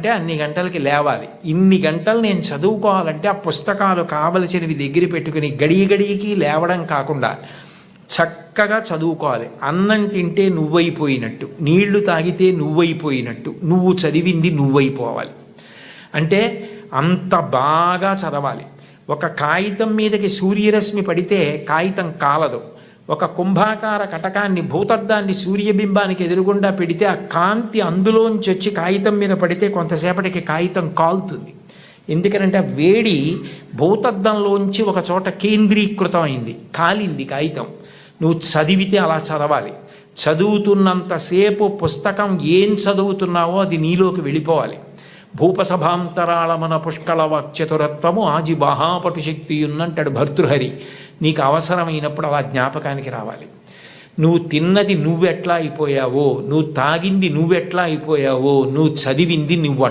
అంటే అన్ని గంటలకి లేవాలి. ఇన్ని గంటలు నేను చదువుకోవాలంటే ఆ పుస్తకాలు కావలసినవి దగ్గర పెట్టుకుని గడియ గడియకి లేవడం కాకుండా చక్కగా చదువుకోవాలి. అన్నం తింటే నువ్వైపోయినట్టు నీళ్ళు తాగితే నువ్వైపోయినట్టు నువ్వు చదివింది నువ్వైపోవాలి. అంటే అంత బాగా చదవాలి. ఒక కాగితం మీదకి సూర్యరశ్మి పడితే కాగితం కాలదు. ఒక కుంభాకార కటకాన్ని భూతద్దాన్ని సూర్యబింబానికి ఎదురుగుండా పెడితే ఆ కాంతి అందులోంచి వచ్చి కాగితం మీద పడితే కొంతసేపటికి కాగితం కాలుతుంది. ఎందుకనంటే ఆ వేడి భూతద్దంలోంచి ఒక చోట కేంద్రీకృతం అయింది కాలింది కాగితం. నువ్వు చదివితే అలా చదవాలి. చదువుతున్నంతసేపు పుస్తకం ఏం చదువుతున్నావో అది నీలోకి వెళ్ళిపోవాలి. భూపసభాంతరాళమన పుష్కళ వాక్చతురత్వము ఆజి బాహాపటు శక్తి ఉన్నంటాడు భర్తృహరి. నీకు అవసరమైనప్పుడు అలా జ్ఞాపకానికి రావాలి. నువ్వు తిన్నది నువ్వెట్లా అయిపోయావో నువ్వు తాగింది నువ్వెట్లా అయిపోయావో నువ్వు చదివింది నువ్వు